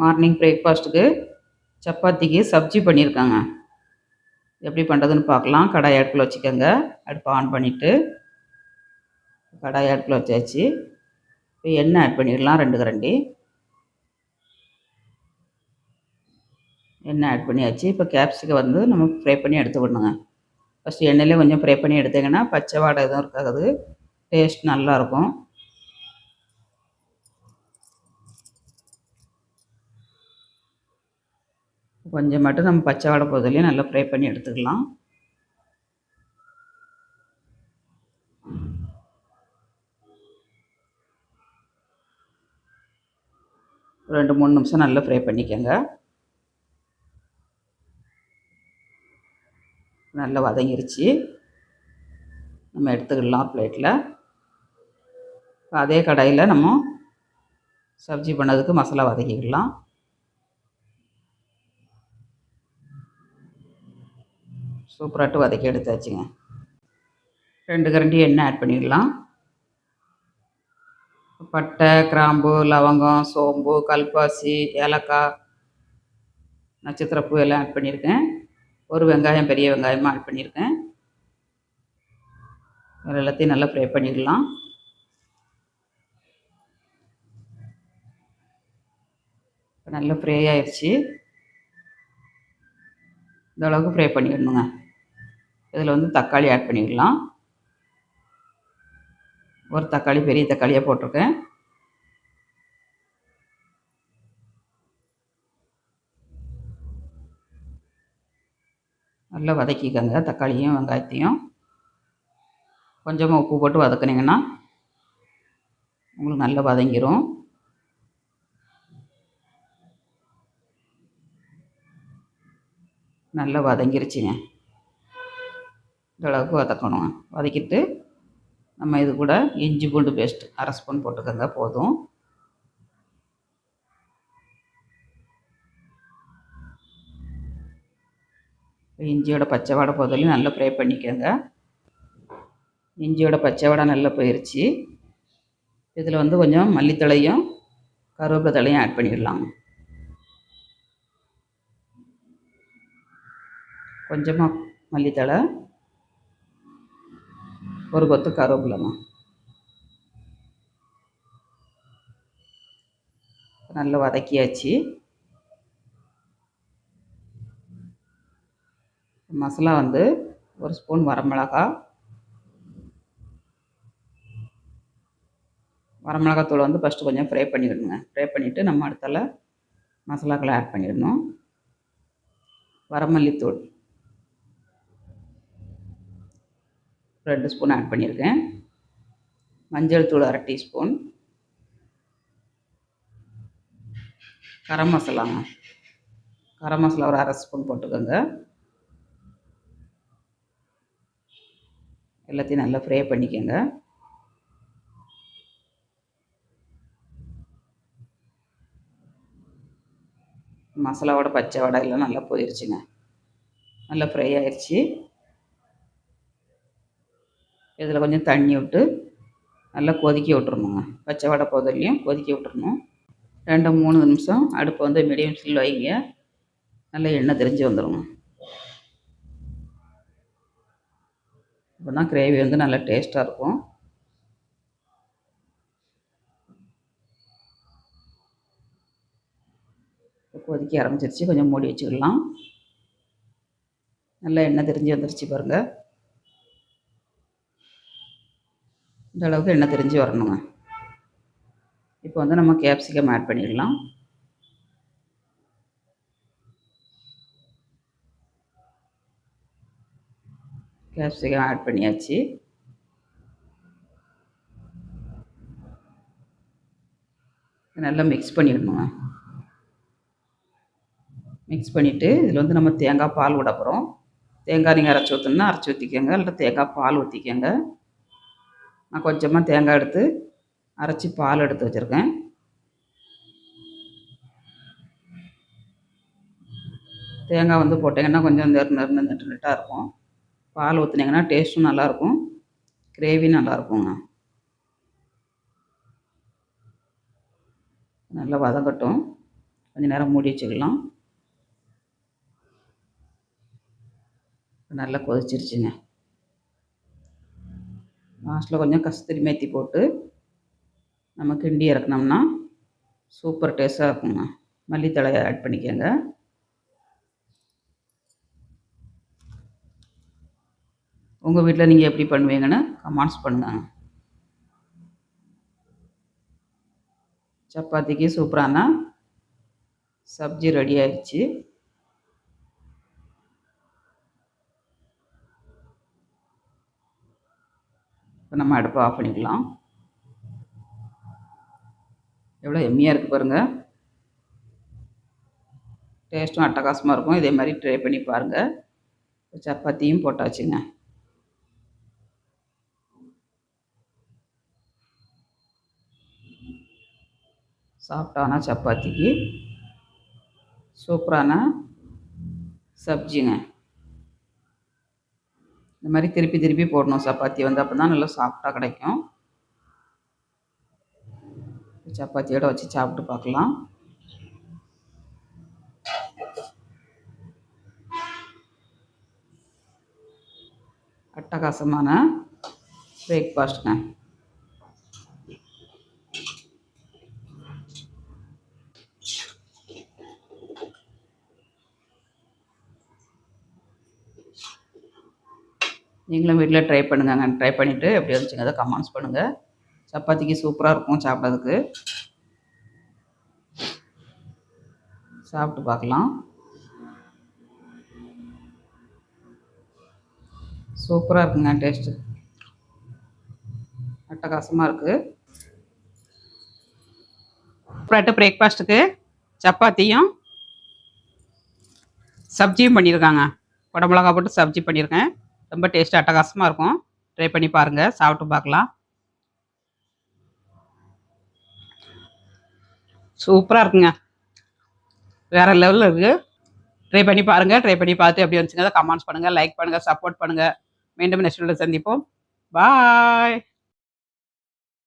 Morning பிரேக்ஃபாஸ்ட்டுக்கு சப்பாத்திக்கு சப்ஜி பண்ணியிருக்காங்க. எப்படி பண்ணுறதுன்னு பார்க்கலாம். கடாய் அடுப்பில் வச்சுக்கோங்க. அடுப்பை ஆன் பண்ணிவிட்டு கடாய் அடுப்பில் வச்சாச்சு. இப்போ எண்ணெய் ஆட் பண்ணிடலாம். ரெண்டு கரண்டி. எண்ணெய் ஆட் பண்ணியாச்சு. இப்போ கேப்சிகை வந்து நம்ம ஃப்ரை பண்ணி எடுத்துக்கணுங்க ஃபஸ்ட்டு எண்ணெயிலே கொஞ்சம் ஃப்ரை பண்ணி எடுத்தீங்கன்னா பச்சை வாடை எதுவும் இருக்காது. டேஸ்ட் நல்லாயிருக்கும் கொஞ்சம் மட்டும் நம்ம பச்சை வாடை போதிலையும் நல்லா ஃப்ரை பண்ணி எடுத்துக்கலாம். ரெண்டு மூணு நிமிஷம் நல்லா ஃப்ரை பண்ணிக்கோங்க. நல்லா வதங்கிருச்சு. நம்ம எடுத்துக்கலாம் பிளேட்டில் அதே கடாயில் நம்ம சப்ஜி பண்ணதுக்கு மசாலா வதக்கிக்கலாம். சூப்பராட்டு வதக்கி எடுத்தாச்சுங்க. ரெண்டு கரண்டி எண்ணெய் ஆட் பண்ணிடலாம். பட்டை கிராம்பு லவங்கம் சோம்பு கல்பாசி ஏலக்காய் நட்சத்திரப்பூ எல்லாம் ஆட் பண்ணியிருக்கேன். ஒரு வெங்காயம் பெரிய வெங்காயமாக ஆட் பண்ணியிருக்கேன். எல்லாத்தையும் நல்லா ஃப்ரை பண்ணிடலாம். இப்போ நல்லா ஃப்ரை ஆயிடுச்சு இந்த அளவுக்கு ஃப்ரை பண்ணிடணுங்க. இதில் வந்து தக்காளி ஆட் பண்ணிக்கலாம். ஒரு தக்காளி பெரிய தக்காளியாக போட்டிருக்கேன். நல்லா வதக்கிக்கோங்க தக்காளியும் வெங்காயத்தையும். கொஞ்சமாக உப்பு போட்டு வதக்குனிங்கன்னா உங்களுக்கு நல்லா வதங்கிடும் நல்லா வதங்கிருச்சுங்க. இந்த அளவுக்கு வதக்கணும். வதக்கிட்டு நம்ம இது கூட இஞ்சி பூண்டு பேஸ்ட் அரை ஸ்பூன் போட்டுக்கோங்க போதும். இஞ்சியோட பச்சை வாடை போதிலையும் நல்லா ஃப்ரை பண்ணிக்கோங்க. இஞ்சியோட பச்சை வாடை நல்லா போயிடுச்சு இதில் வந்து கொஞ்சம் மல்லித்தழையும் கருவேப்பிலை தலையும் ஆட் பண்ணிடலாம். கொஞ்சமாக மல்லித்தழை ஒரு கொத்து கருவேப்பிலைம்மா. நல்லா வதக்கியாச்சு. மசாலா வந்து ஒரு ஸ்பூன் வரமிளகா. வரமிளகாத்தூள் வந்து ஃபஸ்ட்டு கொஞ்சம் ஃப்ரை பண்ணிடணுங்க. ஃப்ரை பண்ணிவிட்டு நம்ம அடுத்தால மசாலாக்களை ஆட் பண்ணிடணும். வரமல்லித்தூள். ரெண்டு ஸ்பூன் ஆட் பண்ணியிருக்கேன். மஞ்சள் தூள் அரை டீஸ்பூன். கரம் மசாலாங்க கரம் மசாலா ஒரு அரை ஸ்பூன் போட்டுக்கோங்க. எல்லாத்தையும் நல்லா ஃப்ரை பண்ணிக்கோங்க. மசாலாவோட பச்சை வடை எல்லாம் நல்லா போயிடுச்சுங்க நல்லா ஃப்ரை ஆயிடுச்சு இதில் கொஞ்சம் தண்ணி விட்டு நல்லா கொதிக்க விட்டுருணுங்க பச்சை வடை போதிலையும் கொதிக்க விட்டுருணும் ரெண்டு மூணு நிமிஷம் அடுப்பை வந்து மீடியம் ஃபில் வைங்க. நல்லா எண்ணெய் தெரிஞ்சு வந்துடுங்க இப்போ தான் கிரேவி வந்து நல்லா டேஸ்ட்டாக இருக்கும். கொதிக்க ஆரம்பிச்சிருச்சு. கொஞ்சம் மூடி வச்சுக்கலாம். நல்லா எண்ணெய் தெரிஞ்சு வந்துருச்சு பாருங்கள் இந்த அளவுக்கு எண்ணெய் தெரிஞ்சு வரணுங்க. இப்போ வந்து நம்ம கேப்சிகம் ஆட் பண்ணிடலாம். கேப்சிகம் ஆட் பண்ணியாச்சு. நல்லா மிக்ஸ் பண்ணிடணுங்க. மிக்ஸ் பண்ணிவிட்டு இதில் வந்து நம்ம தேங்காய் பால் விட போகிறோம் தேங்காய் நீங்கள் அரைச்சி ஊற்றுனா அரைச்சி ஊற்றிக்கோங்க இல்லை தேங்காய் பால் ஊற்றிக்கோங்க நான் கொஞ்சமாக தேங்காய் எடுத்து அரைச்சி பால் எடுத்து வச்சுருக்கேன். தேங்காய் வந்து போட்டிங்கன்னா கொஞ்சம் நெரு நெரு நெட்டு நெட்டாக இருக்கும். பால் ஊற்றுனீங்கன்னா டேஸ்ட்டும் நல்லாயிருக்கும். கிரேவி நல்லாயிருக்குங்க. நல்லா வதங்கட்டும். கொஞ்சம் நேரம் மூடி வச்சுக்கலாம். நல்லா கொதிச்சிருச்சுங்க. லாஸ்ட்டில் கொஞ்சம் கஸ்தூரி மேத்தி போட்டு நம்ம கிண்டி இறக்குனோம்னா சூப்பர் டேஸ்ட்டாக இருக்குங்க. மல்லித்தழை ஆட் பண்ணிக்கோங்க. உங்கள் வீட்டில் நீங்கள் எப்படி பண்ணுவீங்கன்னு கமெண்ட்ஸ் பண்ணுங்கள் சப்பாத்திக்கு சூப்பரான சப்ஜி ரெடி ஆயிடுச்சு. இப்போ நம்ம அடுப்பை ஆஃப் பண்ணிக்கலாம். எவ்வளோ எம்மியாக இருக்குது பாருங்கள் டேஸ்ட்டும் அட்டகாசமாக இருக்கும். இதே மாதிரி ட்ரை பண்ணி பாருங்கள் சப்பாத்தியும் போட்டாச்சுங்க. சாஃப்டான சப்பாத்திக்கு சூப்பரான சப்ஜிங்க. இந்த மாதிரி திருப்பி திருப்பி போடணும். சப்பாத்தி வந்து அப்போ தான் நல்லா சாஃப்டாக கிடைக்கும். சப்பாத்தியோடு வச்சு சாப்பிட்டு பார்க்கலாம். அட்டகாசமான பிரேக்ஃபாஸ்ட்டுங்க நீங்களும் வீட்டில் ட்ரை பண்ணுங்கங்க ட்ரை பண்ணிவிட்டு எப்படி வந்துச்சுங்க அதை கமெண்ட்ஸ் பண்ணுங்கள் சப்பாத்திக்கு சூப்பராக இருக்கும் சாப்பிட்றதுக்கு. சாப்பிட்டு பார்க்கலாம். சூப்பராக இருக்குங்க டேஸ்ட்டு அட்டகாசமாக இருக்குது அப்புறம் பிரேக்ஃபாஸ்ட்டுக்கு சப்பாத்தியும் சப்ஜியும் பண்ணியிருக்காங்க. குடமிளகா போட்டு சப்ஜி பண்ணியிருக்கேன். ரொம்ப டேஸ்ட்டு அட்டகாசமாக இருக்கும். ட்ரை பண்ணி பாருங்கள் சாப்பிட்டு பார்க்கலாம். சூப்பராக இருக்குங்க. வேறு லெவலில் இருக்குது ட்ரை பண்ணி பாருங்கள் ட்ரை பண்ணி பார்த்து எப்படி வந்துச்சுங்க கமெண்ட்ஸ் பண்ணுங்கள் லைக் பண்ணுங்கள் சப்போர்ட் பண்ணுங்கள் மீண்டும் நெக்ஸ்ட் சந்திப்போம். பாய்